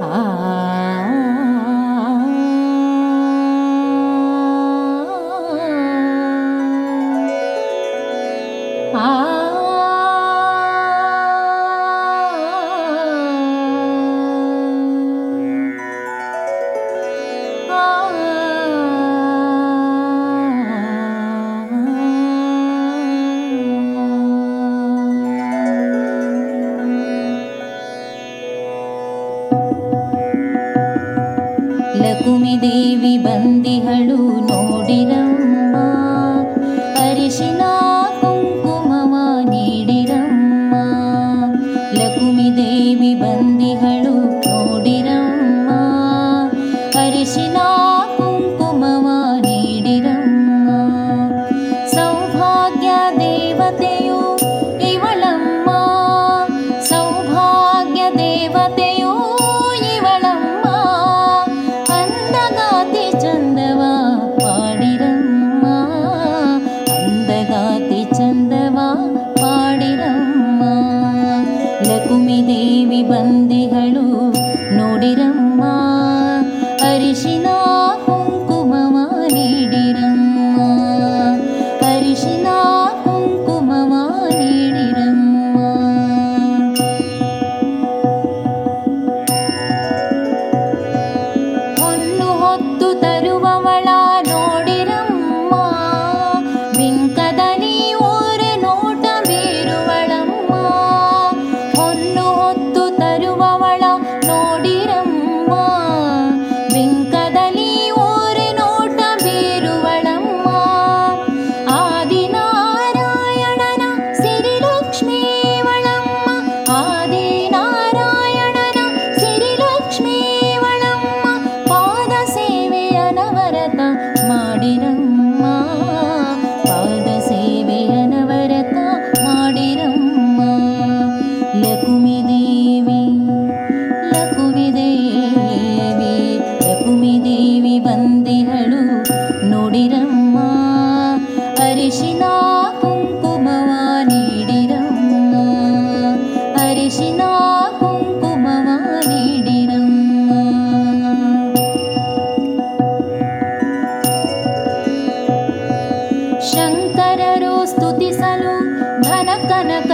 ah. ತುಮಿ ದೇವಿ ಬಂದಿಹಳು caminando. Maranatha